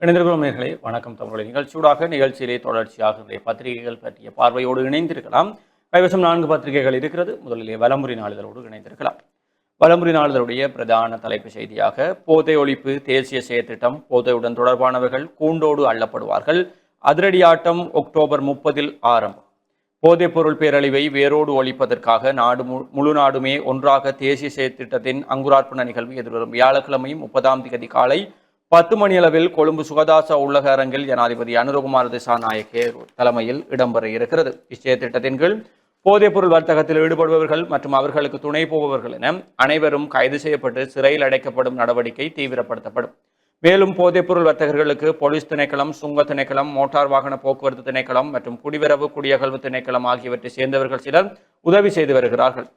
இணைந்திருக்கிறோம் நேர்களே வணக்கம் தமிழ் நிகழ்ச்சியூடாக நிகழ்ச்சியிலே தொடர்ச்சியாக இன்றைய பத்திரிகைகள் பற்றிய பார்வையோடு இணைந்திருக்கலாம். கைவசம் நான்கு பத்திரிகைகள் இருக்கிறது. முதலிலே வலமுறை நாளிதழோடு இணைந்திருக்கலாம். வலமுறை நாளிதழுடைய பிரதான தலைப்பு செய்தியாக போதை ஒழிப்பு தேசிய செயற்திட்டம் போதையுடன் தொடர்பானவர்கள் கூண்டோடு அள்ளப்படுவார்கள். அதிரடியாட்டம் அக்டோபர் முப்பதில் ஆரம்பம். போதைப்பொருள் பேரழிவை வேரோடு ஒழிப்பதற்காக நாடு மு- முழு நாடுமே ஒன்றாக தேசிய செயற்திட்டத்தின் அங்குரார்ப்பண நிகழ்வு எதிர்வரும் வியாழக்கிழமை முப்பதாம் தேதி காலை பத்து மணியளவில் கொழும்பு சுகதாச உள்ளக அரங்கில் ஜனாதிபதி அனுரகுமார் திசாநாயகே தலைமையில் இடம்பெற இருக்கிறது. இச்செயற்திட்டத்தின் கீழ் போதைப்பொருள் வர்த்தகத்தில் ஈடுபடுபவர்கள் மற்றும் அவர்களுக்கு துணை போபவர்கள் என அனைவரும் கைது செய்யப்பட்டு சிறையில் அடைக்கப்படும் நடவடிக்கை தீவிரப்படுத்தப்படும். மேலும் போதைப்பொருள் வர்த்தகர்களுக்கு போலீஸ் திணைக்களம் சுங்க திணைக்களம் மோட்டார் வாகன போக்குவரத்து திணைக்களம் மற்றும் குடிவரவு குடியகல்வு திணைக்களம் ஆகியவற்றை சேர்ந்தவர்கள் சிலர் உதவி செய்து வருகிறார்கள்.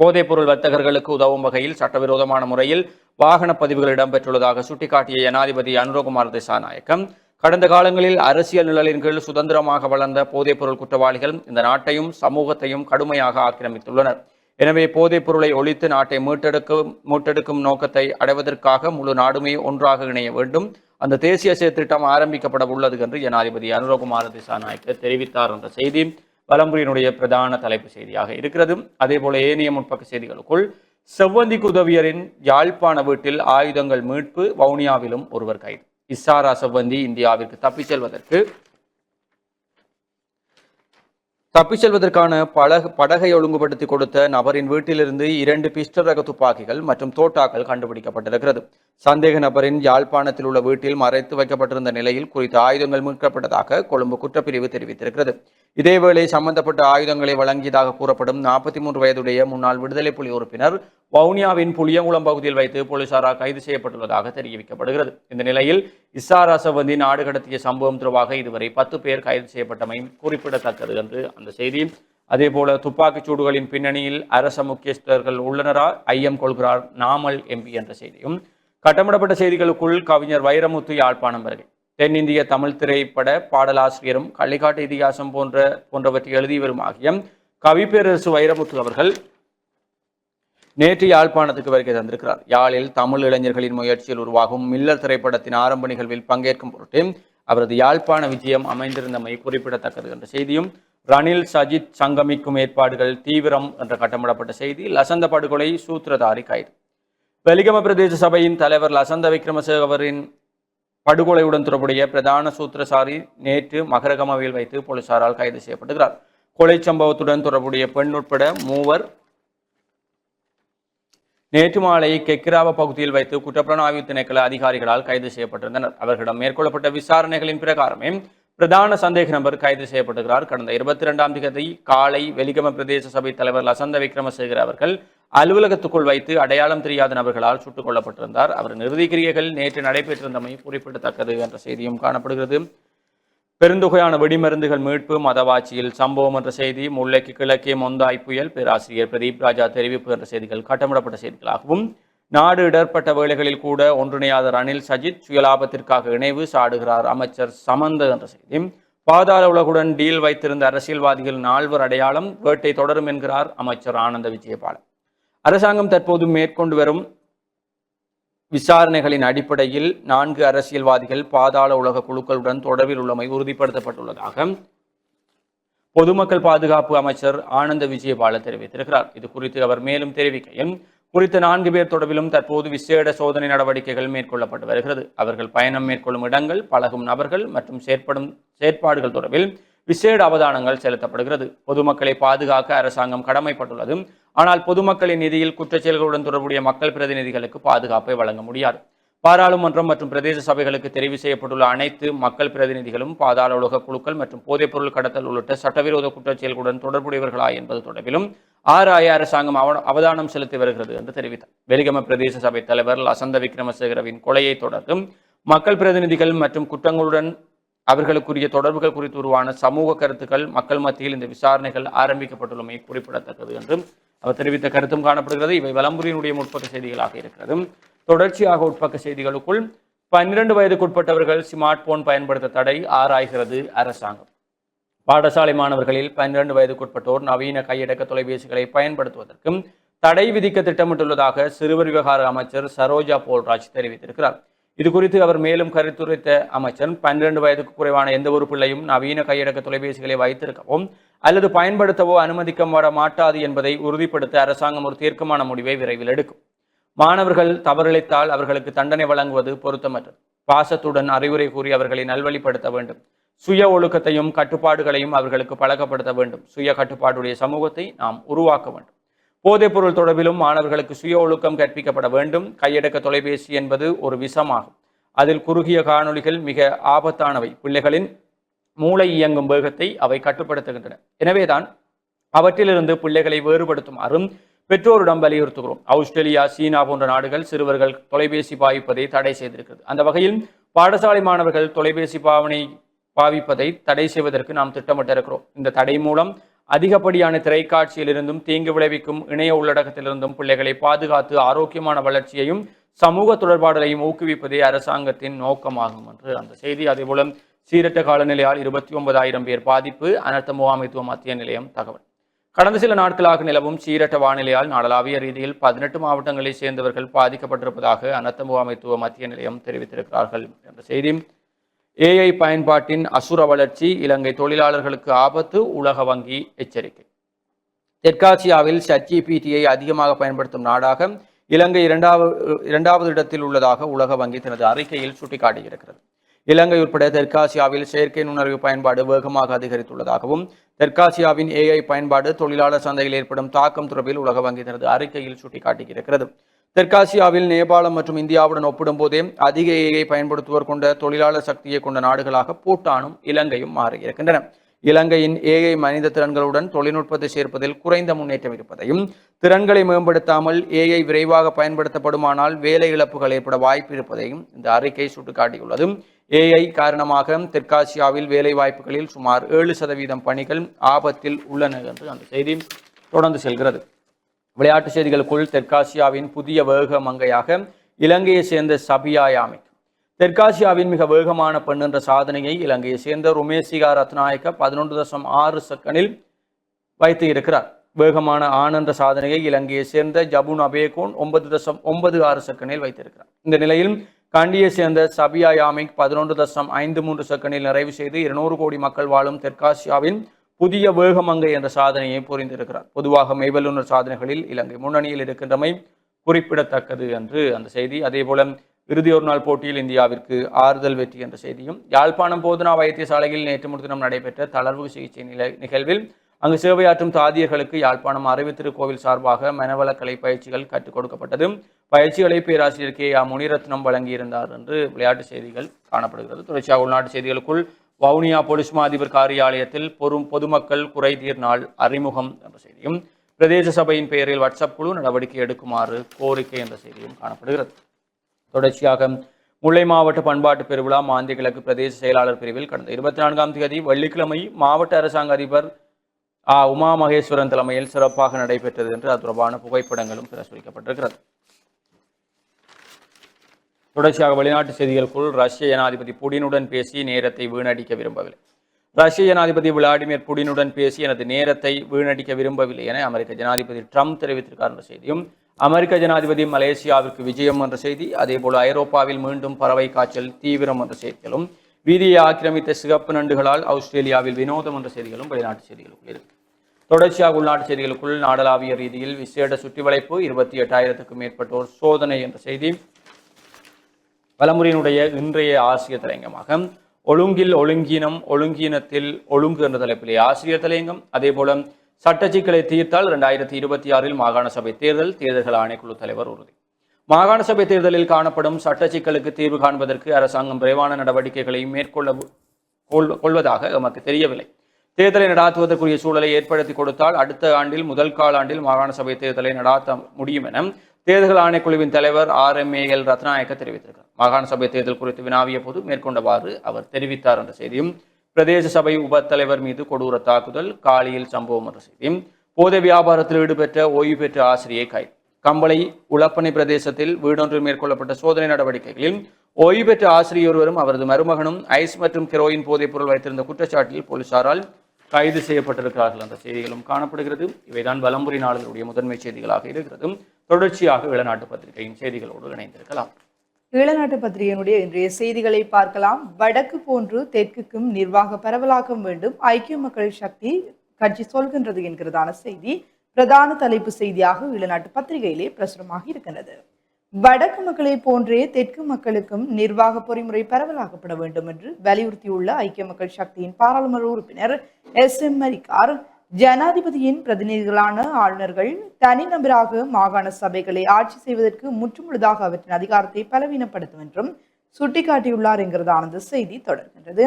போதைப்பொருள் வர்த்தகர்களுக்கு உதவும் வகையில் சட்டவிரோதமான முறையில் வாகன பதிவுகள் இடம்பெற்றுள்ளதாக சுட்டிக்காட்டிய ஜனாதிபதி அனுரகுமார் திசாநாயக்கம். கடந்த காலங்களில் அரசியல் நிழலின் கீழ் சுதந்திரமாக வளர்ந்த போதைப்பொருள் குற்றவாளிகள் இந்த நாட்டையும் சமூகத்தையும் கடுமையாக ஆக்கிரமித்துள்ளனர். எனவே போதைப் பொருளை ஒழித்து நாட்டை மீட்டெடுக்கும் மீட்டெடுக்கும் நோக்கத்தை அடைவதற்காக முழு நாடுமே ஒன்றாக இணைய வேண்டும். அந்த தேசிய செயற்திட்டம் ஆரம்பிக்கப்பட உள்ளது என்று ஜனாதிபதி அனுரகுமார திசாநாயக்க தெரிவித்தார் என்ற செய்தி. வலம்புரியினுடைய பிரதான தலைப்பு செய்தியாக இருக்கிறது அதேபோல ஏனைய முற்பக்க செய்திகளுக்குள் செவ்வந்தி குதவியரின் யாழ்ப்பாண வீட்டில் ஆயுதங்கள் மீட்பு வவுனியாவிலும் ஒருவர் கைது. இஸ்ஸாரா செவ்வந்தி இந்தியாவிற்கு தப்பிச் செல்வதற்கு தப்பிச் செல்வதற்கான படகு படகை ஒழுங்குபடுத்தி கொடுத்த நபரின் வீட்டிலிருந்து இரண்டு பிஸ்டல் ரக துப்பாக்கிகள் மற்றும் தோட்டாக்கள் கண்டுபிடிக்கப்பட்டிருக்கிறது. சந்தேக நபரின் யாழ்ப்பாணத்தில் உள்ள வீட்டில் மறைத்து வைக்கப்பட்டிருந்த நிலையில் குறித்த ஆயுதங்கள் மீட்கப்பட்டதாக கொழும்பு குற்றப்பிரிவு தெரிவித்திருக்கிறது. இதேவேளை சம்பந்தப்பட்ட ஆயுதங்களை வழங்கியதாக கூறப்படும் நாற்பத்தி மூன்று வயதுடைய முன்னாள் விடுதலை புலி உறுப்பினர் வவுனியாவின் புளியங்குளம் பகுதியில் வைத்து போலீசாரால் கைது செய்யப்பட்டுள்ளதாக தெரிவிக்கப்படுகிறது. இந்த நிலையில் இசாராசவந்தி நாடு கடத்திய சம்பவம் தொடர்பாக இதுவரை பத்து பேர் கைது செய்யப்பட்டமை குறிப்பிடத்தக்கது என்று அந்த செய்தி. அதேபோல துப்பாக்கிச் சூடுகளின் பின்னணியில் அரச முக்கியஸ்தர்கள் உள்ளனரா? ஐயம் கொள்கிறார் நாமல் எம்பி என்ற செய்தியும் கட்டமிடப்பட்ட செய்திகளுக்குள் கவிஞர் வைரமுத்து யாழ்ப்பாணம் வருகை. தென்னிந்திய தமிழ் திரைப்பட பாடலாசிரியரும் கள்ளிக்காட்டு இதிகாசம் போன்ற போன்றவற்றை எழுதி வரும் ஆகிய கவிப்பேரரசு வைரமுத்து அவர்கள் நேற்று யாழ்ப்பாணத்துக்கு வருகை தந்திருக்கிறார். யாழில் தமிழ் இளைஞர்களின் முயற்சியில் உருவாகும் மில்லர் திரைப்படத்தின் ஆரம்ப நிகழ்வில் பங்கேற்கும் பொருட்டு அவரது யாழ்ப்பாண விஜயம் அமைந்திருந்தமை குறிப்பிடத்தக்கது என்ற செய்தியும் ரணில் சஜித் சங்கமிக்கும் ஏற்பாடுகள் தீவிரம் என்ற கட்டமிடப்பட்ட செய்தி லசந்த படுகொலை சூத்திரதாரி கைது. வெலிகம பிரதேச சபையின் தலைவர் லசந்த விக்ரமசேகவரின் படுகொலையுடன் தொடர்புடைய பிரதான சூத்திரசாரி நேற்று மகரகமாவில் வைத்து போலீசாரால் கைது செய்யப்படுகிறார் கொலை சம்பவத்துடன் தொடர்புடைய பெண் உட்பட மூவர் நேற்று மாலை கெக்கிராவ பகுதியில் வைத்து குற்றப்புலனாய்வு திணைக்கள அதிகாரிகளால் கைது செய்யப்பட்டிருந்தனர். அவர்களிடம் மேற்கொள்ளப்பட்ட விசாரணைகளின் பிரகாரமே பிரதான சந்தேக நபர் கைது செய்யப்பட்டுகிறார் கடந்த இருபத்தி ரெண்டாம் தேதி காலை வெலிகம பிரதேச சபை தலைவர் லசந்த விக்ரமசேகர் அவர்கள் அலுவலகத்துக்குள் வைத்து அடையாளம் தெரியாத நபர்களால் சுட்டுக் கொல்லப்பட்டிருந்தார். அவர் இறுதி நேற்று நடைபெற்றிருந்தமை குறிப்பிடத்தக்கது என்ற செய்தியும் காணப்படுகிறது. பெருந்தொகையான வெடிமருந்துகள் மீட்பு மதவாச்சியில் சம்பவம் என்ற செய்தி முல்லைக்கு கிழக்கே மொந்தாய் புயல் பேராசிரியர் பிரதீப் ராஜா தெரிவிப்பு என்ற செய்திகள் கட்டமிடப்பட்ட செய்திகளாகவும் நாடு இடர்பட்ட வேளைகளில் கூட ஒன்றிணையாத ரணில் சஜித் சுயலாபத்திற்காக இணைவு சாடுகிறார் அமைச்சர் சமந்த என்ற செய்தி. பாதாள உலகுடன் டீல் வைத்திருந்த அரசியல்வாதிகள் நால்வர் அடையாளம் வேட்டை தொடரும் என்கிறார் அமைச்சர் ஆனந்த விஜயபாலன். அரசாங்கம் தற்போது மேற்கொண்டு வரும் விசாரணைகளின் அடிப்படையில் நான்கு அரசியல்வாதிகள் பாதாள உலக குழுக்களுடன் தொடர்பில் உள்ளமை உறுதிப்படுத்தப்பட்டுள்ளதாக பொதுமக்கள் பாதுகாப்பு அமைச்சர் ஆனந்த விஜயபால தெரிவித்திருக்கிறார். இது குறித்து அவர் மேலும் தெரிவிக்கையில் குறித்த நான்கு பேர் தொடர்பிலும் தற்போது விசேட சோதனை நடவடிக்கைகள் மேற்கொள்ளப்பட்டு வருகிறது. அவர்கள் பயணம் மேற்கொள்ளும் இடங்கள் பழகும் நபர்கள் மற்றும் செயற்படும் செயற்பாடுகள் தொடர்பில் விசேட அவதானங்கள் செலுத்தப்படுகிறது. பொதுமக்களை பாதுகாக்க அரசாங்கம் கடமைப்பட்டுள்ளது. ஆனால் பொதுமக்களின் நிதியில் குற்றச்செயல்களுடன் தொடர்புடைய மக்கள் பிரதிநிதிகளுக்கு பாதுகாப்பை வழங்க முடியாது. பாராளுமன்றம் மற்றும் பிரதேச சபைகளுக்கு தெரிவு செய்யப்பட்டுள்ள அனைத்து மக்கள் பிரதிநிதிகளும் பாதாள உலக குழுக்கள் மற்றும் போதைப்பொருள் கடத்தல் உள்ளிட்ட சட்டவிரோத குற்றச்செயல்களுடன் தொடர்புடையவர்களா என்பது தொடர்பிலும் ஆராய அரசாங்கம் அவ- அவதானம் செலுத்தி வருகிறது என்று தெரிவித்தார். வெலிகம பிரதேச சபை தலைவர் லசந்த விக்ரமசேகரவின் கொலையை தொடர்ந்தும் மக்கள் பிரதிநிதிகள் மற்றும் குற்றங்களுடன் அவர்களுக்குரிய தொடர்புகள் குறித்து உருவான சமூக கருத்துக்கள் மக்கள் மத்தியில் இந்த விசாரணைகள் ஆரம்பிக்கப்பட்டுள்ளமை குறிப்பிடத்தக்கது என்றும் அவர் தெரிவித்த கருத்தும் காணப்படுகிறது. இவை வலம்புரியினுடைய முற்பக்க செய்திகளாக இருக்கிறது தொடர்ச்சியாக உட்பக்க செய்திகளுக்குள் பன்னிரண்டு வயதுக்குட்பட்டவர்கள் ஸ்மார்ட் போன் பயன்படுத்த தடை ஆராய்கிறது அரசாங்கம். பாடசாலை மாணவர்களில் பன்னிரண்டு வயதுக்குட்பட்டோர் நவீன கையடக்க தொலைபேசிகளை பயன்படுத்துவதற்கும் தடை விதிக்க திட்டமிட்டுள்ளதாக சிறுவர் விவகார அமைச்சர் சரோஜா போல்ராஜ் தெரிவித்திருக்கிறார். இது குறித்து அவர் மேலும் கருத்துரைத்த அமைச்சர் பன்னிரண்டு வயதுக்கு குறைவான எந்த ஒரு பிள்ளையும் நவீன கையடக்க தொலைபேசிகளை வைத்திருக்கவும் அல்லது பயன்படுத்தவோ அனுமதிக்கப்பட மாட்டாது என்பதை உறுதிப்படுத்த அரசாங்கம் ஒரு தீர்க்கமான முடிவை விரைவில் எடுக்கும். மாணவர்கள் தவறிழைத்தால் அவர்களுக்கு தண்டனை வழங்குவது பொருத்தமற்றது. பாசத்துடன் அறிவுரை கூறி அவர்களை நல்வழிப்படுத்த வேண்டும். சுய ஒழுக்கத்தையும் கட்டுப்பாடுகளையும் அவர்களுக்கு பழக்கப்படுத்த வேண்டும். சுய கட்டுப்பாடுடைய சமூகத்தை நாம் உருவாக்க வேண்டும். போதைப் பொருள் தொடர்பிலும் மாணவர்களுக்கு சுய ஒழுக்கம் கற்பிக்கப்பட வேண்டும். கையடக்க தொலைபேசி என்பது ஒரு விஷமாகும். அதில் குறுகிய காணொளிகள் மிக ஆபத்தானவை. பிள்ளைகளின் மூளை இயங்கும் வேகத்தை அவை கட்டுப்படுத்துகின்றன. எனவேதான் அவற்றிலிருந்து பிள்ளைகளை வேறுபடுத்துமாறும் பெற்றோரிடம் வலியுறுத்துகிறோம். ஆஸ்திரேலியா சீனா போன்ற நாடுகள் சிறுவர்கள் தொலைபேசி பாவிப்பதை தடை செய்திருக்கிறது. அந்த வகையில் பாடசாலை மாணவர்கள் தொலைபேசி பாவனை பாவிப்பதை தடை செய்வதற்கு நாம் திட்டமிட்டிருக்கிறோம். இந்த தடை மூலம் அதிகப்படியான திரைக்காட்சியிலிருந்தும் தீங்கு விளைவிக்கும் இணைய உள்ளடக்கத்திலிருந்தும் பிள்ளைகளை பாதுகாத்து ஆரோக்கியமான வளர்ச்சியையும் சமூக தொடர்பாடலையும் ஊக்குவிப்பதே அரசாங்கத்தின் நோக்கமாகும் என்று அந்த செய்தி. அதேபோல சீரற்ற காலநிலையால் இருபத்தி ஒன்பதாயிரம் பேர் பாதிப்பு அனர்த்த முகாமைத்துவ மத்திய நிலையம் தகவல். கடந்த சில நாட்களாக நிலவும் சீரற்ற வானிலையால் நாடளாவிய ரீதியில் பதினெட்டு மாவட்டங்களைச் சேர்ந்தவர்கள் பாதிக்கப்பட்டிருப்பதாக அனர்த்த முகாமைத்துவ மத்திய நிலையம் தெரிவித்திருக்கிறார்கள் என்ற செய்தி. ஏஐ பயன்பாட்டின் அசுர வளர்ச்சி இலங்கை தொழிலாளர்களுக்கு ஆபத்து உலக வங்கி எச்சரிக்கை. தெற்காசியாவில் சட்ஜிபிடியை அதிகமாக பயன்படுத்தும் நாடாக இலங்கை இரண்டாவது இரண்டாவது இடத்தில் உள்ளதாக உலக வங்கி தனது அறிக்கையில் சுட்டிக்காட்டியிருக்கிறது. இலங்கை உட்பட தெற்காசியாவில் செயற்கை நுண்ணறிவு பயன்பாடு வேகமாக அதிகரித்துள்ளதாகவும் தெற்காசியாவின் ஏஐ பயன்பாடு தொழிலாளர் சந்தையில் ஏற்படும் தாக்கம் தொடர்பில் உலக வங்கி தனது அறிக்கையில் சுட்டிக்காட்டியிருக்கிறது. தெற்காசியாவில் நேபாளம் மற்றும் இந்தியாவுடன் ஒப்பிடும்போதே அதிக ஏஐ பயன்படுத்துவோர் கொண்ட தொழிலாளர் சக்தியை கொண்ட நாடுகளாக பூட்டானும் இலங்கையும் மாறியிருக்கின்றன. இலங்கையின் ஏஐ மனித திறன்களுடன் தொழில்நுட்பத்தை சேர்ப்பதில் குறைந்த முன்னேற்றம் இருப்பதையும் திறன்களை மேம்படுத்தாமல் ஏஐ விரைவாக பயன்படுத்தப்படுமானால் வேலை இழப்புகள் ஏற்பட வாய்ப்பு இருப்பதையும் இந்த அறிக்கை சுட்டிக்காட்டியுள்ளது. ஏஐ காரணமாக தெற்காசியாவில் வேலை வாய்ப்புகளில் சுமார் ஏழு சதவீதம் பணிகள் ஆபத்தில் உள்ளன என்று அந்த செய்தி தொடர்ந்து செல்கிறது. விளையாட்டு செய்திகளுக்குள் தெற்காசியாவின் புதிய வேக மங்கையாக இலங்கையை சேர்ந்த சபியாய் அமைக்கும். தெற்காசியாவின் மிக வேகமான பெண் என்ற சாதனையை இலங்கையை சேர்ந்த ருமேசிகா ரத்நாயக்க பதினொன்று தசம் ஆறு செகண்டில் வைத்து இருக்கிறார். வேகமான ஆண் என்ற சாதனையை இலங்கையை சேர்ந்த ஜபுன் அபேகோன் ஒன்பது தசம் ஒன்பது ஆறு செகண்டில் வைத்திருக்கிறார். இந்த நிலையில் கண்டியை சேர்ந்த சபியா யாமிக் பதினொன்று தசம் ஐந்து மூன்று செகண்டில் நிறைவு செய்து இருநூறு கோடி மக்கள் வாழும் தெற்காசியாவின் புதிய வேகமங்கை என்ற சாதனையை புரிந்திருக்கிறார். பொதுவாக மெய்வல்லுநர் சாதனைகளில் இலங்கை முன்னணியில் இருக்கின்றமை குறிப்பிடத்தக்கது என்று அந்த செய்தி. அதேபோல இறுதி ஒரு நாள் போட்டியில் இந்தியாவிற்கு ஆறுதல் வெற்றி என்ற செய்தியும் யாழ்ப்பாணம் போதனா வைத்தியசாலையில் நேற்று முன்தினம் நடைபெற்ற தளர்வு சிகிச்சை நிலை நிகழ்வில் அங்கு சேவையாற்றும் தாதியர்களுக்கு யாழ்ப்பாணம் அறிவுத்திருக்கோவில் சார்பாக மனவளக்கலை பயிற்சிகள் கற்றுக் கொடுக்கப்பட்டது. பயிற்சிகளை பேராசிரியர் கே ஆ முனிரத்னம் வழங்கியிருந்தார் என்று விளையாட்டு செய்திகள் காணப்படுகிறது. தொடர்ச்சியாக உள்நாட்டு செய்திகளுக்குள் வவுனியா போலீஸ் மாதிபர் காரியாலயத்தில் பொறும் பொதுமக்கள் குறைதீர் நாள் அறிமுகம் என்ற செய்தியும் பிரதேச சபையின் பெயரில் வாட்ஸ்அப் குழு நடவடிக்கை எடுக்குமாறு கோரிக்கை என்ற செய்தியும் காணப்படுகிறது. தொடர்ச்சியாக முல்லை மாவட்ட பண்பாட்டு பெருவிழா மாந்தி கிழக்கு பிரதேச செயலாளர் பிரிவில் கடந்த இருபத்தி நான்காம் தேதி வெள்ளிக்கிழமை மாவட்ட அரசாங்க அதிபர் உமா மகேஸ்வரன் தலைமையில் சிறப்பாக நடைபெற்றது என்று அது தொடர்பான புகைப்படங்களும் பிரசுரிக்கப்பட்டிருக்கிறது. தொடர்ச்சியாக வெளிநாட்டு செய்திகளுக்குள் ரஷ்ய ஜனாதிபதி புடினுடன் பேசி நேரத்தை வீணடிக்க விரும்பவில்லை. ரஷ்ய ஜனாதிபதி விளாடிமிர் புடினுடன் பேசி எனது நேரத்தை வீணடிக்க விரும்பவில்லை என அமெரிக்க ஜனாதிபதி ட்ரம்ப் தெரிவித்திருக்கார் என்ற செய்தியும் அமெரிக்க ஜனாதிபதி மலேசியாவிற்கு விஜயம் என்ற செய்தி அதேபோல் ஐரோப்பாவில் மீண்டும் பறவை காய்ச்சல் தீவிரம் என்ற செய்திகளும் வீதியை ஆக்கிரமித்த சிகப்பு நண்டுகளால் ஆஸ்திரேலியாவில் வினோதம் என்ற செய்திகளும் வெளிநாட்டு செய்திகளுக்குள் இருக்கு. தொடர்ச்சியாக உள்நாட்டு செய்திகளுக்குள் நாடளாவிய ரீதியில் விசேட சுற்றிவளைப்பு இருபத்தி எட்டாயிரத்துக்கும் மேற்பட்டோர் சோதனை என்ற செய்தி வலமுறையினுடைய இன்றைய ஆசிரியர் தலையங்கமாக ஒழுங்கில் ஒழுங்கீனம் ஒழுங்கீனத்தில் ஒழுங்கு என்ற தலைப்பிலே ஆசிரியர் தலையங்கம். அதே போல சட்டச்சிக்கலை தீர்த்தால் இரண்டாயிரத்தி இருபத்தி ஆறில் மாகாண சபை தேர்தல் தேர்தல்கள் ஆணைக்குழு தலைவர் உறுதி. மாகாண சபை தேர்தலில் காணப்படும் சட்டச்சிக்கலுக்கு தீர்வு காண்பதற்கு அரசாங்கம் விரைவான நடவடிக்கைகளை மேற்கொள்ள கொள்- கொள்வதாக எமக்கு தெரியவில்லை. தேர்தலை நடாத்துவதற்குரிய சூழலை ஏற்படுத்தி கொடுத்தால் அடுத்த ஆண்டில் முதல் காலாண்டில் மாகாண சபை தேர்தலை நடாத்த முடியும் என தேர்தல் ஆணைக்குழுவின் தலைவர் R M A L Ratnayake தெரிவித்திருக்கிறார். மாகாண சபை தேர்தல் குறித்து வினாவிய போது மேற்கொண்டவாறு அவர் தெரிவித்தார் என்ற செய்தியும் பிரதேச சபை உப தலைவர் மீது கொடூர தாக்குதல் காலியில் சம்பவம் என்ற செய்தியும் போதை வியாபாரத்தில் ஈடுபட்ட ஓய்வு பெற்ற ஆசிரியை கைது. கம்பளை உளப்பனை பிரதேசத்தில் வீடொன்றில் மேற்கொள்ளப்பட்ட சோதனை நடவடிக்கைகளில் ஓய்வு பெற்ற ஆசிரியர் ஒருவரும் அவரது மருமகனும் ஐஸ் மற்றும் கெரோயின் போதைப் பொருள் வைத்திருந்த குற்றச்சாட்டில் போலீசாரால் கைது செய்யப்பட்டிருக்கிறார்கள் என்ற செய்திகளும் காணப்படுகிறது. இவைதான் வலம்புரி நாளினுடைய முதன்மை செய்திகளாக இருக்கிறது தொடர்ச்சியாக இளநாட்டு பத்திரிகையின் செய்திகளோடு இணைந்திருக்கலாம். ஈழநாட்டு பத்திரிகையினுடைய இன்றைய செய்திகளை பார்க்கலாம். வடக்கு போன்று தெற்குக்கும் நிர்வாக பரவலாக்கம் வேண்டும். ஐக்கிய மக்கள் சக்தி கட்சி சொல்கின்றது என்கிறதான செய்தி. பிரதான தலைப்பு செய்தியாக ஈழநாட்டு பத்திரிகையிலே பிரசுரமாக இருக்கின்றது. வடக்கு மக்களை போன்றே தெற்கு மக்களுக்கும் நிர்வாக பொறிமுறை பரவலாக்கப்பட வேண்டும் என்று வலியுறுத்தியுள்ள ஐக்கிய மக்கள் சக்தியின் பாராளுமன்ற உறுப்பினர் எஸ் எம் மரிக்கார். ஜனாதிபதியின் பிரதிநிதிகளான ஆளுநர்கள் தனிநபராக மாகாண சபைகளை ஆட்சி செய்வதற்கு முற்றுமுழுதாக அவற்றின் அதிகாரத்தை பலவீனப்படுத்தும் என்றும் சுட்டிக்காட்டியுள்ளார் என்கிறதான அந்த செய்தி தொடர்கின்றது.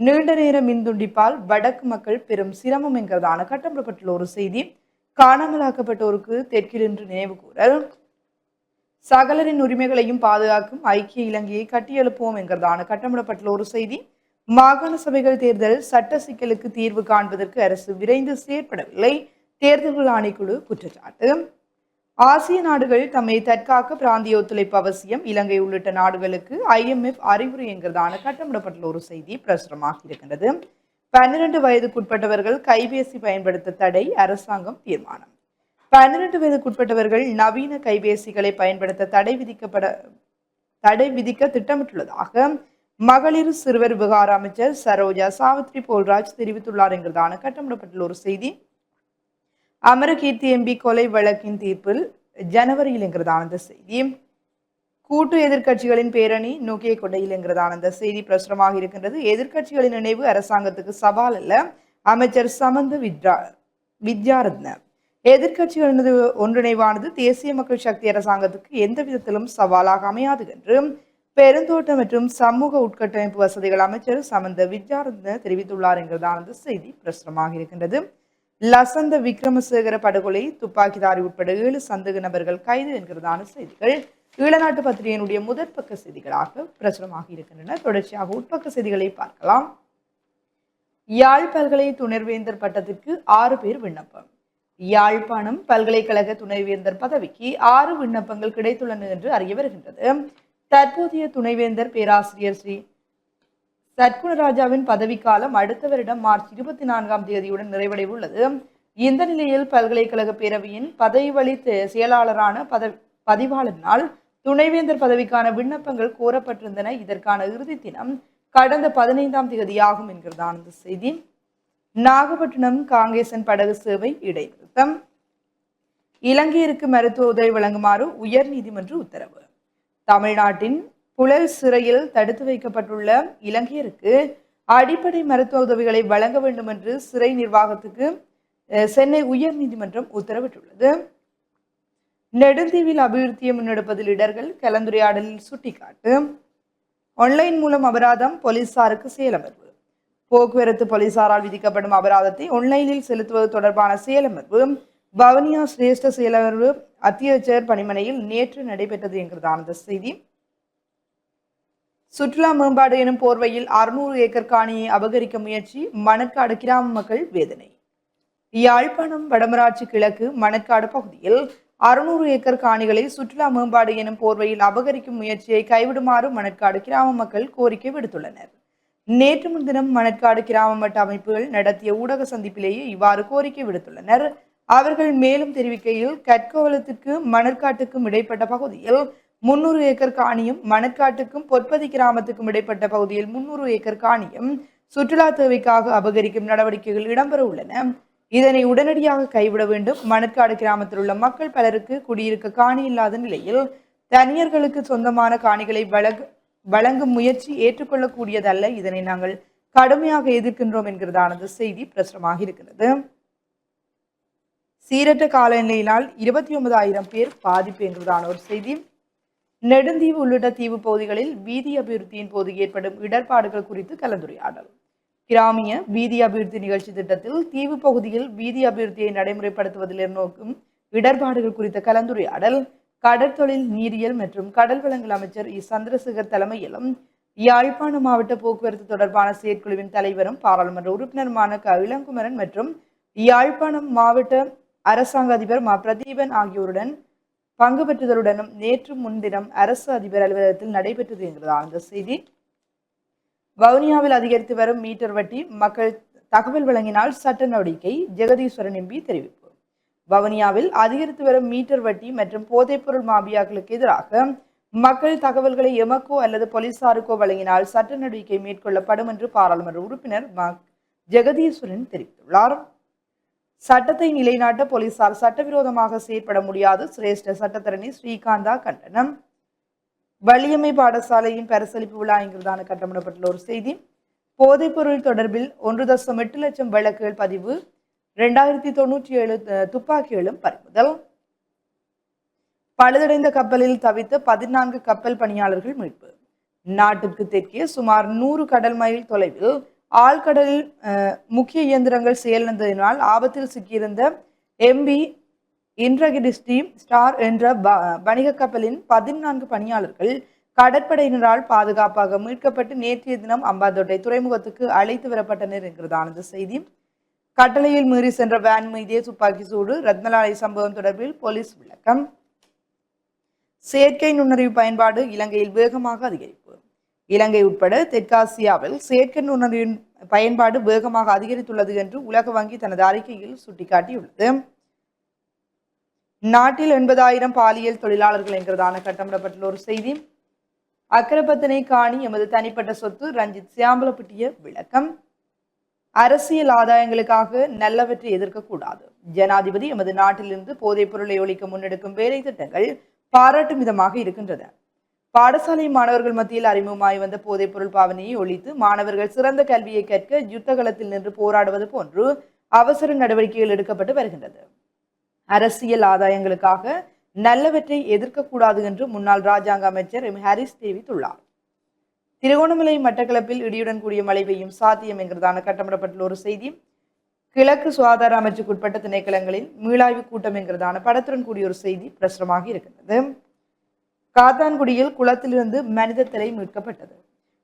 நீண்ட நேர மின்துண்டிப்பால் வடக்கு மக்கள் பெரும் சிரமம் என்கிறதான கட்டமிடப்பட்டுள்ள ஒரு செய்தி காணாமலாக்கப்பட்டோருக்கு தெற்கில் என்று நினைவு கூறல். சகலரின் உரிமைகளையும் பாதுகாக்கும் ஐக்கிய இலங்கையை கட்டியெழுப்புவோம் என்கிறதான கட்டமிடப்பட்டுள்ள ஒரு செய்தி. மாகாண சபைகள் தேர்தல் சட்ட சிக்கலுக்கு தீர்வு காண்பதற்கு அரசு விரைந்து செயற்படவில்லை. தேர்தல்கள் ஆணைக்குழு குற்றச்சாட்டு. ஆசிய நாடுகள் தம்மை தற்காக்க பிராந்திய ஒத்துழைப்பு அவசியம். இலங்கை உள்ளிட்ட நாடுகளுக்கு ஐஎம்எஃப் அறிவுரை என்கிறதான கட்டமிடப்பட்டுள்ள ஒரு செய்தி பிரசுரமாக இருக்கின்றது பன்னிரண்டு வயதுக்குட்பட்டவர்கள் கைபேசி பயன்படுத்த தடை அரசாங்கம் தீர்மானம். பன்னிரண்டு வயதுக்குட்பட்டவர்கள் நவீன கைபேசிகளை பயன்படுத்த தடை விதிக்கப்பட தடை விதிக்க திட்டமிட்டுள்ளதாக மகளிர் சிறுவர் விவகார அமைச்சர் சரோஜா சாவித்ரி போல்ராஜ் தெரிவித்துள்ளார் என்கிறதான கட்டமிடப்பட்டுள்ள ஒரு செய்தி. அமரகீர்த்தி எம்பி கொலை வழக்கின் தீர்ப்பில் ஜனவரியில் என்கிறதான அந்த செய்தி. கூட்டு எதிர்க்கட்சிகளின் பேரணி நோக்கிய கொண்டையில் என்கிறதான அந்த செய்தி பிரசுரமாக இருக்கின்றது. எதிர்க்கட்சிகளின் நினைவு அரசாங்கத்துக்கு சவால் அல்ல. அமைச்சர் சமந்த வித்ரா வித்யாரத்ன. எதிர்க்கட்சிகளது ஒன்றிணைவானது தேசிய மக்கள் சக்தி அரசாங்கத்துக்கு எந்த விதத்திலும் சவாலாக அமையாது என்று பெருந்தோட்டம் மற்றும் சமூக உட்கட்டமைப்பு வசதிகள் அமைச்சர் சமந்த வித்யாரத்ன தெரிவித்துள்ளார் என்கிறதான இந்த செய்தி பிரசுரமாக இருக்கின்றது. லசந்த விக்ரமசேகர படுகொலை துப்பாக்கிதாரி உட்பட ஏழு சந்தேக நபர்கள் கைது என்கிறதான செய்திகள் ஈழநாட்டு பத்திரிகையினுடைய முதற் பக்க செய்திகளாக பிரசுரமாக இருக்கின்றன. தொடர்ச்சியாக உட்பக்க செய்திகளை பார்க்கலாம். யாழ் பல்கலை துணைவேந்தர் பட்டத்திற்கு ஆறு பேர் விண்ணப்பம். யாழ்ப்பாணம் பல்கலைக்கழக துணைவேந்தர் பதவிக்கு ஆறு விண்ணப்பங்கள் கிடைத்துள்ளன என்று அறிய வருகின்றது. தற்போதைய துணைவேந்தர் பேராசிரியர் ஸ்ரீ சத்குணராஜாவின் பதவிக்காலம் அடுத்த வருடம் மார்ச் இருபத்தி நான்காம் தேதியுடன் நிறைவடைவுள்ளது. இந்த நிலையில் பல்கலைக்கழக பேரவையின் பதவி வழி செயலாளரான பத பதிவாளரினால் துணைவேந்தர் பதவிக்கான விண்ணப்பங்கள் கோரப்பட்டிருந்தன. இதற்கான இறுதி தினம் கடந்த பதினைந்தாம் தேதியாகும் என்கிறதான அந்த செய்தி. நாகப்பட்டினம் காங்கேசன் படகு சேவை இடைநிறுத்தம். இலங்கையருக்கு மருத்துவ உதவி வழங்குமாறு உயர் நீதிமன்ற உத்தரவு. தமிழ்நாட்டின் புழல் சிறையில் தடுத்து வைக்கப்பட்டுள்ள இலங்கையருக்கு அடிப்படை மருத்துவ உதவிகளை வழங்க வேண்டும் என்று சிறை நிர்வாகத்துக்கு அஹ், சென்னை உயர் நீதிமன்றம் உத்தரவிட்டுள்ளது. நெடுந்தீவில் அபிவிருத்தியை முன்னெடுப்பதில் இடர்கள் கலந்துரையாடலில் சுட்டிக்காட்டு. ஆன்லைன் மூலம் அபராதம் போலீசாருக்கு செயலமர்வு போக்குவரத்து போலீசாரால் விதிக்கப்படும் அபராதத்தை ஒன்லைனில் செலுத்துவது தொடர்பான செயலமர்வு வவுனியா சிரேஷ்ட செயலமர்வு அத்தியட்சர் பணிமனையில் நேற்று நடைபெற்றது என்கிறதான இந்த செய்தி. சுற்றுலா மேம்பாடு எனும் போர்வையில் அறுநூறு ஏக்கர் காணியை அபகரிக்க முயற்சி மணற்காடு கிராம மக்கள் வேதனை. யாழ்ப்பாணம் வடமராட்சி கிழக்கு மணற்காடு பகுதியில் அறுநூறு ஏக்கர் காணிகளை சுற்றுலா மேம்பாடு எனும் போர்வையில் அபகரிக்கும் முயற்சியை கைவிடுமாறு மணற்காடு கிராம மக்கள் கோரிக்கை விடுத்துள்ளனர். நேற்று முன்தினம் மணற்காடு கிராம மட்ட அமைப்புகள் நடத்திய ஊடக சந்திப்பிலேயே இவ்வாறு கோரிக்கை விடுத்துள்ளனர். அவர்கள் மேலும் தெரிவிக்கையில் கற்கோவலத்துக்கு மணற்காட்டுக்கும் இடைப்பட்ட பகுதியில் முன்னூறு ஏக்கர் காணியும் மணற்காட்டுக்கும் பொற்பதி கிராமத்துக்கும் இடைப்பட்ட பகுதியில் முன்னூறு ஏக்கர் காணியும் சுற்றுலா தேவைக்காக அபகரிக்கும் நடவடிக்கைகள் இடம்பெற உள்ளன. இதனை உடனடியாக கைவிட வேண்டும். மணற்காடு கிராமத்தில் உள்ள மக்கள் பலருக்கு குடியிருக்க காணி இல்லாத நிலையில் தனியர்களுக்கு சொந்தமான காணிகளை வழங்க வழங்கும் முயற்சி ஏற்றுக்கொள்ளக்கூடியதல்ல. இதனை நாங்கள் கடுமையாக எதிர்க்கின்றோம் என்கிறதானது செய்தி பிரசுரமாக இருக்கிறது. சீரற்ற காலநிலையினால் இருபத்தி ஒன்பதாயிரம் பேர் பாதிப்பு என்கிறதான ஒரு செய்தி. நெடுந்தீவு உள்ளிட்ட தீவு பகுதிகளில் வீதி அபிவிருத்தியின் போது ஏற்படும் இடர்பாடுகள் குறித்து கலந்துரையாடல். கிராமிய வீதி அபிவிருத்தி நிகழ்ச்சி திட்டத்தில் தீவு பகுதியில் வீதி அபிவிருத்தியை நடைமுறைப்படுத்துவதில் நோக்கும் இடர்பாடுகள் குறித்த கலந்துரையாடல். கடற்தொழில் நீரியல் மற்றும் கடல் வளங்கள் அமைச்சர் இ. சந்திரசேகர் தலைமையிலும் யாழ்ப்பாண மாவட்ட போக்குவரத்து தொடர்பான செயற்குழுவின் தலைவரும் பாராளுமன்ற உறுப்பினருமான க. இளங்குமரன் மற்றும் யாழ்ப்பாணம் மாவட்ட அரசாங்க அதிபர் மா. பிரதீபன் ஆகியோருடன் பங்கு பெற்றுதலுடனும் நேற்று முன்தினம் அரசு அதிபர் அலுவலகத்தில் நடைபெற்றது என்கிறதா அந்த செய்தி? வவுனியாவில் அதிகரித்து வரும் மீட்டர் வட்டி மக்கள் தகவல் வழங்கினால் சட்ட நடவடிக்கை ஜெகதீஸ்வரன் எம்பி தெரிவிப்பு. வவுனியாவில் அதிகரித்து வரும் மீட்டர் வட்டி மற்றும் போதைப்பொருள் மாபியாக்களுக்கு எதிராக மக்கள் தகவல்களை எமக்கோ அல்லது போலீசாருக்கோ வழங்கினால் சட்ட நடவடிக்கை மேற்கொள்ளப்படும் என்று பாராளுமன்ற உறுப்பினர் ம ஜெகதீஸ்வரன் தெரிவித்துள்ளார். சட்டத்தை நிலைநாட்ட போலீசார் சட்டவிரோதமாக செயற்பட முடியாது. சிரேஷ்ட சட்டத்தரணி ஸ்ரீகாந்தா கண்டனம். வள்ளியம்மை பாடசாலையின் பரிசளிப்பு விழா என்கிறதான கட்டமிடப்பட்டுள்ள ஒரு செய்தி. போதைப்பொருள் தொடர்பில் ஒன்று தசம் எட்டு லட்சம் வழக்குகள் பதிவு ரெண்டாயிரத்தி தொண்ணூற்றி ஏழு துப்பாக்கிகளும் பறிமுதல். பழுதடைந்த கப்பலில் தவித்த பதினான்கு கப்பல் பணியாளர்கள் மீட்பு. நாட்டுக்கு தெற்கே சுமார் நூறு கடல் மைல் தொலைவில் ஆழ்கடலில் முக்கிய இயந்திரங்கள் செயலிழந்ததினால் ஆபத்தில் சிக்கியிருந்த எம்பி இன்ட்ரகிடிஸ்டி ஸ்டார் என்ற ப- வணிக கப்பலின் பதினான்கு பணியாளர்கள் கடற்படையினரால் பாதுகாப்பாக மீட்கப்பட்டு நேற்றைய தினம் அம்பாந்தோட்டை துறைமுகத்துக்கு அழைத்து வரப்பட்டனர் என்கிறதான செய்தி. கட்டளையில் மீறி சென்ற வேன் மீதே துப்பாக்கி சூடு ரத்னலாலை சம்பவம் தொடர்பில் போலீஸ் விளக்கம். செயற்கை நுண்ணறிவு பயன்பாடு இலங்கையில் வேகமாக அதிகரிப்பு. இலங்கை உட்பட தெற்காசியாவில் செயற்கை நுண்ணறிவின் பயன்பாடு வேகமாக அதிகரித்துள்ளது என்று உலக வங்கி தனது அறிக்கையில் சுட்டிக்காட்டியுள்ளது. நாட்டில் எண்பதாயிரம் பாலியல் தொழிலாளர்கள் என்கிறதான கட்டமிடப்பட்டுள்ள ஒரு செய்தி. அக்கரப்பத்தனை காணி எமது தனிப்பட்ட சொத்து ரஞ்சித் சியாம்பலப்பட்டிய விளக்கம். அரசியல் ஆதாயங்களுக்காக நல்லவற்றை எதிர்க்கக்கூடாது ஜனாதிபதி எமது நாட்டிலிருந்து போதைப் பொருளை ஒழிக்க முன்னெடுக்கும் வேலை திட்டங்கள் பாராட்டும் விதமாக இருக்கின்றன. பாடசாலை மாணவர்கள் மத்தியில் அறிமுகமாய் வந்த போதைப் பொருள் பாவனையை ஒழித்து மாணவர்கள் சிறந்த கல்வியை கற்க யுத்த களத்தில் நின்று போராடுவது போன்று அவசர நடவடிக்கைகள் எடுக்கப்பட்டு வருகின்றது. அரசியல் ஆதாயங்களுக்காக நல்லவற்றை எதிர்க்கக்கூடாது என்று முன்னாள் ராஜாங்க அமைச்சர் எம். ஹாரிஸ் தெரிவித்துள்ளார். திருகோணமலை மட்டக்களப்பில் இடியுடன் கூடிய மழை பெய்யும் சாத்தியம் என்கிறதான கட்டமிடப்பட்டுள்ள ஒரு செய்தி. கிழக்கு சுகாதார அமைச்சுக்குட்பட்ட திணைக்களங்களில் மீளாய்வு கூட்டம் என்கிறதான படத்துடன் கூடிய ஒரு செய்தி பிரசுரமாக இருக்கின்றது. காத்தான்குடியில் குளத்திலிருந்து மனித தலை மீட்கப்பட்டது.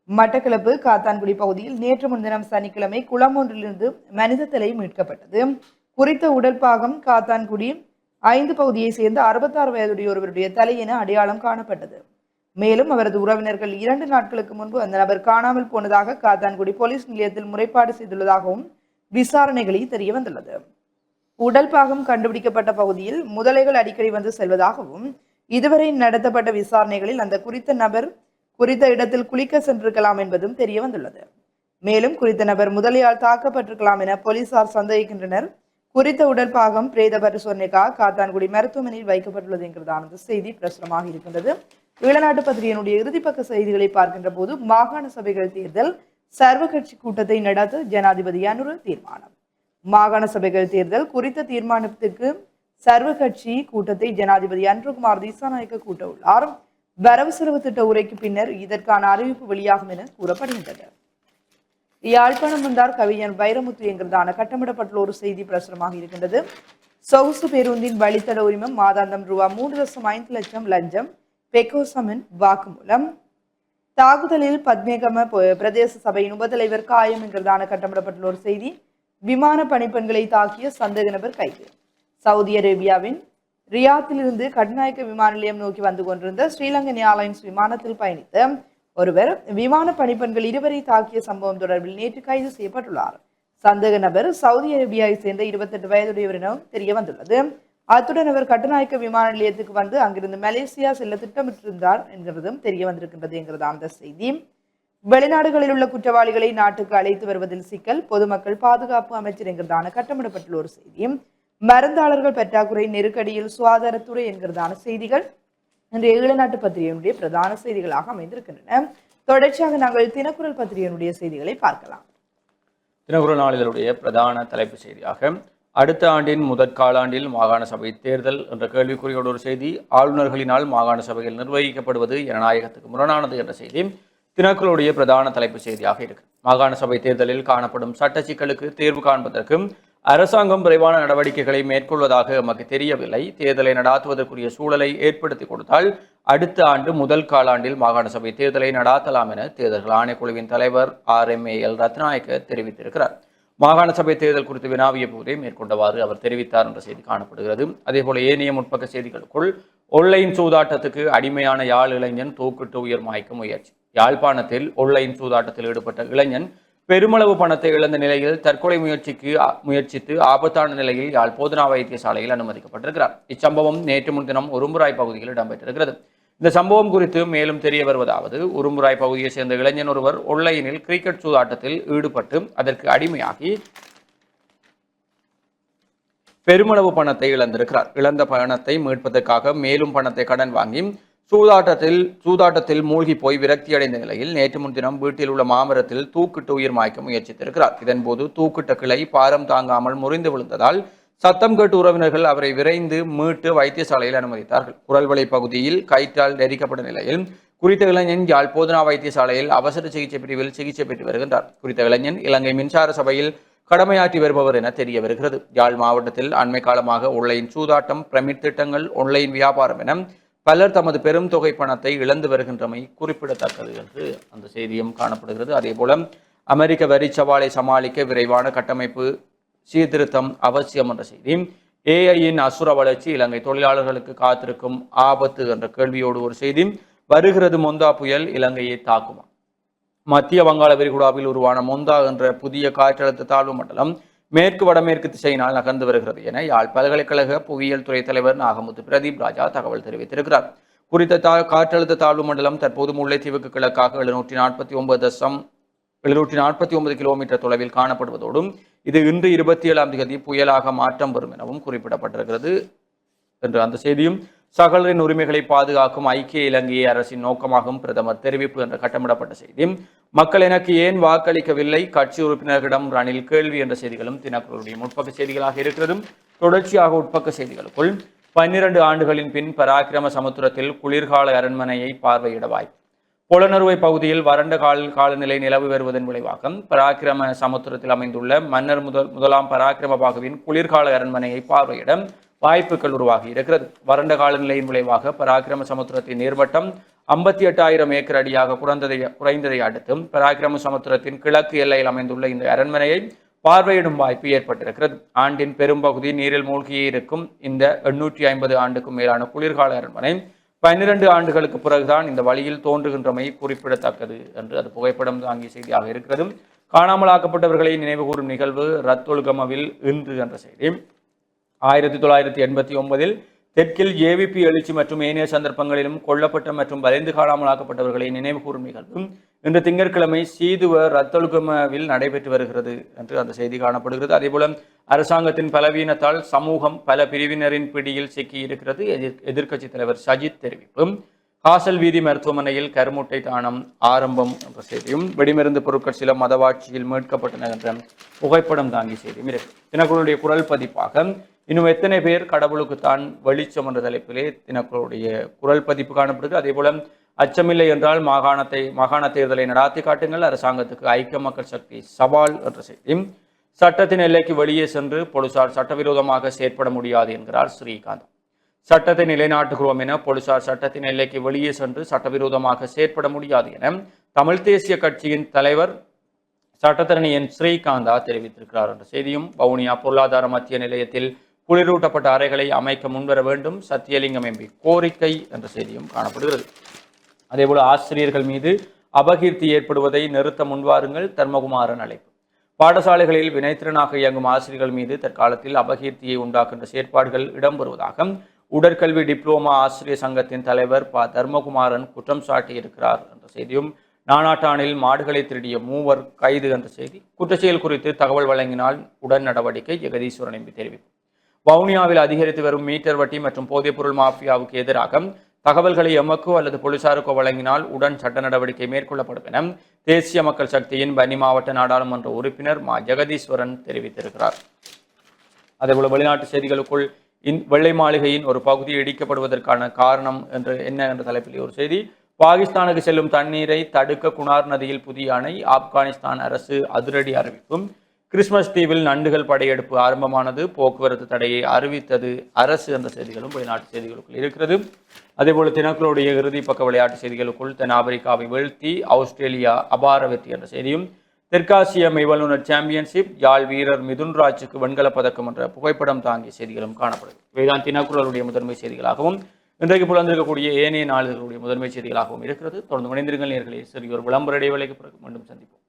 மட்டக்களப்பு காத்தான்குடி பகுதியில் நேற்று முன்தினம் சனிக்கிழமை குளம் ஒன்றிலிருந்து மனித தலை மீட்கப்பட்டது. குறித்த உடல் பாகம் காத்தான்குடி ஐந்து பகுதியை சேர்ந்த அறுபத்தாறு வயதுடைய ஒருவருடைய தலை என அடையாளம் காணப்பட்டது. மேலும் அவரது உறவினர்கள் இரண்டு நாட்களுக்கு முன்பு அந்த நபர் காணாமல் போனதாக காத்தான்குடி போலீஸ் நிலையத்தில் முறைப்பாடு செய்துள்ளதாகவும் விசாரணைகளில் தெரிய வந்துள்ளது. உடல் பாகம் கண்டுபிடிக்கப்பட்ட பகுதியில் முதலைகள் அடிக்கடி வந்து செல்வதாகவும் இதுவரை நடத்தப்பட்ட விசாரணைகளில் அந்த குறித்த நபர் குறித்த இடத்தில் குளிக்க சென்றிருக்கலாம் என்பதும் தெரிய வந்துள்ளது. மேலும் குறித்த நபர் முதலையால் தாக்கப்பட்டிருக்கலாம் என போலீசார் சந்தேகிக்கின்றனர். குறித்த உடல் பாகம் பிரேத பரிசோதனைக்காக காத்தான்குடி மருத்துவமனையில் வைக்கப்பட்டுள்ளது என்கிறதான செய்தி பிரசுரமாக இருக்கின்றது. ஈழநாட்டு பத்திரிகையினுடைய இறுதிப்பக்க செய்திகளை பார்க்கின்ற போது மாகாண சபைகள் தேர்தல் சர்வ கட்சி கூட்டத்தை நடத்த ஜனாதிபதி அனுரு தீர்மானம். மாகாண சபைகள் தேர்தல் குறித்த தீர்மானத்திற்கு சர்வ கட்சி கூட்டத்தை ஜனாதிபதி அன்ருகுமார் திசாநாயக்க கூட்ட உள்ளார் வரவு செலவு திட்ட உரைக்கு பின்னர் இதற்கான அறிவிப்பு வெளியாகும் என கூறப்படுகின்றது. யாழ்ப்பாணம் வந்தார் கவிஞர் வைரமுத்து என்கிறதான கட்டமிடப்பட்டுள்ள ஒரு செய்தி பிரசுரமாக இருக்கின்றது. சொகுசு பேருந்தின் வழித்தட உரிமம் மாதாந்தம் ரூபா மூன்று தசம் ஐந்து லட்சம் லஞ்சம் பெக்கோசமன் வாக்குமூலம் தாக்குதலில் பத்மேகம பிரதேச சபையின் உபதலைவர் காயம் என்கிறதான கட்டமிடப்பட்டுள்ள ஒரு செய்தி. விமான பணிப்பெண்களை தாக்கிய சந்தேக நபர் கைது. சவுதி அரேபியாவின் ரியாத்திலிருந்து கட்நாயக்க விமான நிலையம் நோக்கி வந்து கொண்டிருந்த ஸ்ரீலங்கன் ஏர்லைன்ஸ் விமானத்தில் பயணித்த ஒருவர் விமான பணிப்பெண்கள் இருவரை தாக்கிய சம்பவம் தொடர்பில் நேற்று கைது செய்யப்பட்டுள்ளார். சந்தேக நபர் சவுதி அரேபியாவை சேர்ந்த இருபத்தெட்டு வயதுடையவர் என தெரிய வந்துள்ளது அத்துடன் அவர் கட்டுநாயக்க விமான நிலையத்துக்கு வந்து அங்கிருந்து மலேசியா செல்ல திட்டமிட்டிருந்தார் என்கிறதும் தெரிய வந்திருக்கின்றது என்கிறது அந்த செய்தி. வெளிநாடுகளில் உள்ள குற்றவாளிகளை நாட்டுக்கு அழைத்து வருவதில் சிக்கல் பொதுமக்கள் பாதுகாப்பு அமைச்சர் என்கிறதான கட்டமிடப்பட்டுள்ள ஒரு செய்தி. மருந்தாளர்கள் பற்றாக்குறை நெருக்கடியில் சுகாதாரத்துறை என்கிறதான செய்திகள் இன்றைய ஈழநாட்டு பத்திரிகையினுடைய பிரதான செய்திகளாக அமைந்திருக்கின்றன. தொடர்ச்சியாக நாங்கள் தினக்குரல் பத்திரிகையினுடைய செய்திகளை பார்க்கலாம். தினக்குரல் நாளிதழுடைய பிரதான தலைப்பு செய்தியாக அடுத்த ஆண்டின் முதற் காலாண்டில் மாகாண சபை தேர்தல் என்ற கேள்விக்குறியோட ஒரு செய்தி ஆளுநர்களினால் மாகாண சபையில் நிர்வகிக்கப்படுவது ஜனநாயகத்துக்கு முரணானது என்ற செய்தி தினக்களுடைய பிரதான தலைப்பு செய்தியாக இருக்கு. மாகாண சபை தேர்தலில் காணப்படும் சட்ட சிக்கலுக்கு தீர்வு காண்பதற்கும் அரசாங்கம் விரைவான நடவடிக்கைகளை மேற்கொள்வதாக எமக்கு தெரியவில்லை. தேர்தலை நடாத்துவதற்குரிய சூழலை ஏற்படுத்தி கொடுத்தால் அடுத்த ஆண்டு முதல் காலாண்டில் மாகாண சபை தேர்தலை நடாத்தலாம் என தேர்தல்கள் ஆணைக்குழுவின் தலைவர் R M A L Ratnayake தெரிவித்திருக்கிறார். மாகாண சபை தேர்தல் குறித்து வினாவிய போதே மேற்கொண்டவாறு அவர் தெரிவித்தார் என்ற செய்தி காணப்படுகிறது. அதேபோல ஏனைய முற்பக்க செய்திகளுக்குள் ஒன்லைன் சூதாட்டத்துக்கு அடிமையான யாழ் இளைஞன் தூக்கிட்டு உயர் மாய்க்க முயற்சி. யாழ்ப்பாணத்தில் ஒன்லைன் சூதாட்டத்தில் ஈடுபட்ட இளைஞன் பெருமளவு பணத்தை இழந்த நிலையில் தற்கொலை முயற்சிக்கு முயற்சித்து ஆபத்தான நிலையில் யாழ் போதனா வைத்தியசாலையில் அனுமதிக்கப்பட்டிருக்கிறார். இச்சம்பவம் நேற்று முன்தினம் உரும்புராய் பகுதியில் இடம்பெற்றிருக்கிறது. இந்த சம்பவம் குறித்து மேலும் தெரிய வருவதாவது உருமுராய் பகுதியைச் சேர்ந்த இளைஞன் ஒருவர் ஒன்லைனில் கிரிக்கெட் சூதாட்டத்தில் ஈடுபட்டு அதற்கு அடிமையாகி பெருமளவு பணத்தை இழந்திருக்கிறார். இழந்த பணத்தை மீட்பதற்காக மேலும் பணத்தை கடன் வாங்கி சூதாட்டத்தில் சூதாட்டத்தில் மூழ்கி போய் விரக்தி அடைந்த நிலையில் நேற்று முன்தினம் வீட்டில் உள்ள மாமரத்தில் தூக்கிட்டு உயிர் மாய்க்க முயற்சித்திருக்கிறார். இதன்போது தூக்கிட்ட கிளை பாரம் தாங்காமல் முறிந்து விழுந்ததால் சத்தம் கேட்டு உறவினர்கள் அவரை விரைந்து மீட்டு வைத்தியசாலையில் அனுமதித்தார்கள். குரல்வளை பகுதியில் கயிற்றால் நெரிக்கப்பட்ட நிலையில் குறித்த இளைஞன் யாழ் போதனா வைத்தியசாலையில் அவசர சிகிச்சை பிரிவில் சிகிச்சை பெற்று வருகின்றார். குறித்த இளைஞன் இலங்கை மின்சார சபையில் கடமையாற்றி வருபவர் என தெரிய வருகிறது. யாழ் மாவட்டத்தில் அண்மை காலமாக ஒன்லைன் சூதாட்டம் பிரமிட் திட்டங்கள் ஒன்லைன் வியாபாரம் என பலர் தமது பெரும் தொகை பணத்தை இழந்து வருகின்றமை குறிப்பிடத்தக்கது என்று அந்த செய்தியும் காணப்படுகிறது. அதே போல அமெரிக்க வரி சவாலை சமாளிக்க விரைவான கட்டமைப்பு சீர்திருத்தம் அவசியம் என்ற செய்தி. ஏஐயின் அசுர வளர்ச்சி இலங்கை தொழிலாளர்களுக்கு காத்திருக்கும் ஆபத்து என்ற கேள்வியோடு ஒரு செய்தி. வருகிறது மொந்தா புயல் இலங்கையை தாக்குமா? மத்திய வங்காள விரிகுடாவில் உருவான மொந்தா என்ற புதிய காற்றழுத்த தாழ்வு மண்டலம் மேற்கு வடமேற்கு திசையினால் நகர்ந்து வருகிறது என யாழ் பல்கலைக்கழக புவியியல் துறை தலைவர் நாகமுத்து பிரதீப் ராஜா தகவல் தெரிவித்திருக்கிறார். குறித்த தா காற்றழுத்த தாழ்வு மண்டலம் தற்போது முல்லைத்தீவுக்கு கிழக்காக எழுநூற்றி நாற்பத்தி ஒன்பது தசம் எழுநூற்றி நாற்பத்தி ஒன்பது கிலோமீட்டர் தொலைவில் காணப்படுவதோடும் இது இன்று இருபத்தி ஏழாம் தேதி புயலாக மாற்றம் வரும் எனவும் குறிப்பிடப்பட்டிருக்கிறது. என்று அந்த செய்தியும் சகலரின் உரிமைகளை பாதுகாக்கும் ஐக்கிய இலங்கை அரசின் நோக்கமாகவும் பிரதமர் தெரிவிப்பு என்ற கட்டமிடப்பட்ட செய்தி மக்கள் எனக்கு ஏன் வாக்களிக்கவில்லை? கட்சி உறுப்பினர்களிடம் ரணில் கேள்வி என்ற செய்திகளும் தினக்குரலுடைய முற்பக்க செய்திகளாக இருக்கிறது தொடர்ச்சியாக உட்பக்க செய்திகளுக்குள் பன்னிரண்டு ஆண்டுகளின் பின் பராக்கிரம சமுத்திரத்தில் குளிர்கால அரண்மனையை பார்வையிட வாய்ப்பு புலனறுவை பகுதியில் வறண்ட கால காலநிலை நிலவு வருவதன் விளைவாக பராக்கிரம சமுத்திரத்தில் அமைந்துள்ள மன்னர் முதல் முதலாம் பராக்கிரம பாகுவின் குளிர்கால அரண்மனையை பார்வையிட வாய்ப்புகள் உருவாகி இருக்கிறது. வறண்ட காலநிலையின் விளைவாக பராக்கிரம சமுத்திரத்தின் நீர்மட்டம் ஐம்பத்தி எட்டாயிரம் ஏக்கர் அடியாக குறைந்ததை குறைந்ததை அடுத்து பராக்கிரம சமுத்திரத்தின் கிழக்கு எல்லையில் அமைந்துள்ள இந்த அரண்மனையை பார்வையிடும் வாய்ப்பு ஏற்பட்டிருக்கிறது. ஆண்டின் பெரும்பகுதி நீரில் மூழ்கியே இருக்கும் இந்த எண்ணூற்றி ஐம்பது ஆண்டுக்கும் மேலான குளிர்கால அரண்மனை பன்னிரண்டு ஆண்டுகளுக்கு பிறகுதான் இந்த வழியில் தோன்றுகின்றமை குறிப்பிடத்தக்கது என்று அது புகைப்படம் தாங்கிய செய்தியாக இருக்கிறது காணாமலாக்கப்பட்டவர்களை நினைவுகூரும் நிகழ்வு ரத்தொழுகமவில் இன்று என்ற செய்தி. ஆயிரத்தி தொள்ளாயிரத்தி எண்பத்தி ஒன்பதில் தெற்கில் ஏவிபி எழுச்சி மற்றும் ஏனைய சந்தர்ப்பங்களிலும் கொல்லப்பட்ட மற்றும் வளைந்து காணாமலாக்கப்பட்டவர்களை நினைவுகூரும் நிகழ்வு இன்று திங்கட்கிழமை சீதுவ ரத்தொழுகமவில் நடைபெற்று வருகிறது என்று அந்த செய்தி காணப்படுகிறது. அதேபோல அரசாங்கத்தின் பலவீனத்தால் சமூகம் பல பிரிவினரின் பிடியில் சிக்கி இருக்கிறது. எதிர் எதிர்க்கட்சி தலைவர் சஜித் தெரிவிப்பும் காசல் வீதி மருத்துவமனையில் கருமுட்டை தானம் ஆரம்பம் என்ற செய்தியும் வெடிமருந்து பொருட்கள் சில மதவாட்சியில் மீட்கப்பட்டன என்ற புகைப்படம் தாங்கி செய்தியும் இருக்கு. தினக்குழுடைய குரல் பதிப்பாக இன்னும் எத்தனை பேர் கடவுளுக்குத்தான் வெளிச்சம் என்ற தலைப்பிலே தினக்களுடைய குரல் பதிப்பு காணப்படுது. அதே போல அச்சமில்லை என்றால் மாகாணத்தை மாகாண தேர்தலை நடாத்தி காட்டுங்கள். அரசாங்கத்துக்கு ஐக்கிய மக்கள் சக்தி சவால் என்ற செய்தியும் சட்டத்தின் எல்லைக்கு வெளியே சென்று போலீசார் சட்டவிரோதமாக செயற்பட முடியாது என்கிறார் ஸ்ரீகாந்த். சட்டத்தை நிலைநாட்டுகிறோம் என போலீசார் சட்டத்தின் எல்லைக்கு வெளியே சென்று சட்டவிரோதமாக செயற்பட முடியாது என தமிழ் தேசிய கட்சியின் தலைவர் சட்டத்தரணி என் ஸ்ரீகாந்தா தெரிவித்திருக்கிறார் என்ற செய்தியும் வவுனியா பொருளாதார மத்திய நிலையத்தில் குளிரூட்டப்பட்ட அறைகளை அமைக்க முன்வர வேண்டும். சத்தியலிங்கம் எம்பி கோரிக்கை என்ற செய்தியும் காணப்படுகிறது. அதேபோல ஆசிரியர்கள் மீது அபகீர்த்தி ஏற்படுவதை நிறுத்த முன்வாருங்கள். தர்மகுமாரன் அழைப்பு. பாடசாலைகளில் வினைத்திறனாக இயங்கும் ஆசிரியர்கள் மீது தற்காலத்தில் அபகீர்த்தியை உண்டாக்குகின்ற செயற்பாடுகள் இடம்பெறுவதாக உடற்கல்வி டிப்ளோமா ஆசிரியர் சங்கத்தின் தலைவர் ப. தர்மகுமாரன் குற்றம் சாட்டியிருக்கிறார் என்ற செய்தியும் நானாட்டானில் மாடுகளை திருடிய மூவர் கைது என்ற செய்தி. குற்றச்செயல் குறித்து தகவல் வழங்கினால் உடன் நடவடிக்கை. ஜெகதீஸ்வரன் எம்பி தெரிவிப்பு. வவுனியாவில் அதிகரித்து வரும் மீட்டர் வட்டி மற்றும் போதைப்பொருள் மாஃபியாவுக்கு எதிராக தகவல்களை எமக்கோ அல்லது போலீசாருக்கோ வழங்கினால் உடன் சட்ட நடவடிக்கை மேற்கொள்ளப்படும் என தேசிய மக்கள் சக்தியின் பனி மாவட்ட நாடாளுமன்ற உறுப்பினர் மா. ஜெகதீஸ்வரன் தெரிவித்திருக்கிறார். அதேபோல வெளிநாட்டு செய்திகளுக்குள் இந் வெள்ளை மாளிகையின் ஒரு பகுதி இடிக்கப்படுவதற்கான காரணம் என்று என்ன என்ற தலைப்பில் ஒரு செய்தி. பாகிஸ்தானுக்கு செல்லும் தண்ணீரை தடுக்க குணார் நதியில் புதிய அணை ஆப்கானிஸ்தான் அரசு அதிரடி அறிவிப்பும் கிறிஸ்மஸ் தீவில் நண்டுகள் படையெடுப்பு ஆரம்பமானது போக்குவரத்து தடையை அறிவித்தது அரசு என்ற செய்திகளும் வெளிநாட்டு செய்திகளுக்குள் இருக்கிறது. அதேபோல் தினக்களுடைய இறுதி பக்க விளையாட்டு செய்திகளுக்குள் தென் ஆப்பிரிக்காவை வீழ்த்தி ஆஸ்திரேலியா அபார வெற்றி என்ற செய்தியும் தெற்காசிய மெய்வல்லுநர் சாம்பியன்ஷிப் யாழ் வீரர் மிதுன்ராஜுக்கு வெண்கலப் பதக்கம் என்ற புகைப்படம் தாங்கிய செய்திகளும் காணப்படுது. இவைதான் தினக்குரலுடைய முதன்மை செய்திகளாகவும் இன்றைக்கு புலந்திருக்கக்கூடிய ஏனைய நாளிதழ்களுடைய முதன்மை செய்திகளாகவும் இருக்கிறது. தொடர்ந்து இணைந்திருங்கள் நேர்களே சரி ஒரு விளம்பர இடைவேளைக்கு பிறகு மீண்டும் சந்திப்போம்.